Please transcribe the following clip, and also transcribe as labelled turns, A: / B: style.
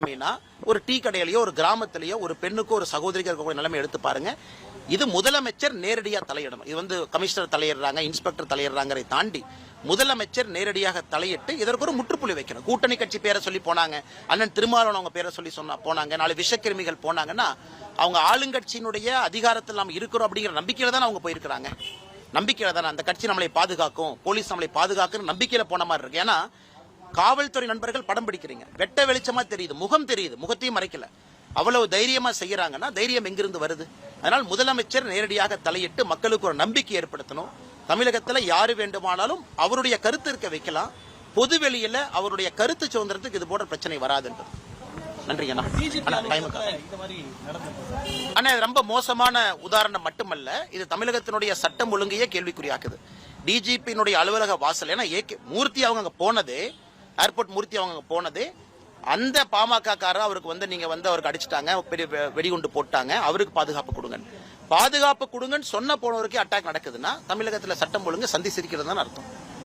A: நிலைமைனா ஒரு டீ கடையிலேயோ ஒரு கிராமத்திலேயோ ஒரு பெண்ணுக்கோ ஒரு சகோதரிக்கு இருக்கக்கூடிய நிலைமை எடுத்து பாருங்க. இது முதலமைச்சர் நேரடியாக தலையிடணும். இது வந்து கமிஷனர் தலையிடுறாங்க இன்ஸ்பெக்டர் தலையிடுறாங்கிறதை தாண்டி முதலமைச்சர் நேரடியாக தலையிட்டு இதற்கு ஒரு முற்றுப்புள்ளி வைக்கணும். கூட்டணி கட்சி பேரை சொல்லி போனாங்க அண்ணன் திருமாவளவன் அவங்க பேரை சொல்லி சொன்னா போனாங்க நாலு விஷக்கிருமிகள் போனாங்கன்னா அவங்க ஆளுங்கட்சியினுடைய அதிகாரத்தில் நாம் இருக்கிறோம் அப்படிங்கிற நம்பிக்கையில தான் அவங்க போயிருக்கிறாங்க. நம்பிக்கையில தானே அந்த கட்சி நம்மளை பாதுகாக்கும் போலீஸ் நம்மளை பாதுகாக்கும் நம்பிக்கையில போன மாதிரி இருக்கு. ஏன்னா காவல்துறை நண்பர்கள் படம் பிடிக்கிறீங்க. வெட்ட வெளிச்சமா தெரியுது முகம் தெரியுது முகத்தையும் மறைக்கல. அவ்வளவு தைரியமா செய்யறாங்கன்னா தைரியம் எங்கிருந்து வருது? அதனால் முதலமைச்சர் நேரடியாக தலையிட்டு மக்களுக்கு ஒரு நம்பிக்கை ஏற்படுத்தணும். தமிழகத்துல யாரு வேண்டுமானாலும் அவருடைய கருத்து இருக்க வைக்கலாம். பொது வெளியில அவருடைய கருத்து சுதந்திரத்துக்கு இது போன்ற பிரச்சனை வராதுன்றது நன்றி அண்ணா. அண்ணா, இது ரொம்ப மோசமான உதாரணம் மட்டுமல்ல இது தமிழகத்தினுடைய சட்டம் ஒழுங்கையே கேள்விக்குறியாக்குது. டிஜிபியினுடைய அலுவலக வாசல் ஏன்னா ஏகே மூர்த்தி அவங்க அங்க போனதே ஏர்போர்ட் மூர்த்தி அவங்க போனது. அந்த பாமக காரர் அவருக்கு வந்து நீங்க வந்து அவருக்கு அடிச்சிட்டாங்க. பெரிய வெ- வெடிகுண்டு போட்டாங்க. அவருக்கு பாதுகாப்பு கொடுங்க. பாதுகாப்பு கொடுங்கன்னு சொன்ன போனவருக்கு அட்டாக் நடக்குதுன்னா தமிழகத்தில் சட்டம் ஒழுங்கு சந்தி சிரிக்கிறது தான் அர்த்தம்.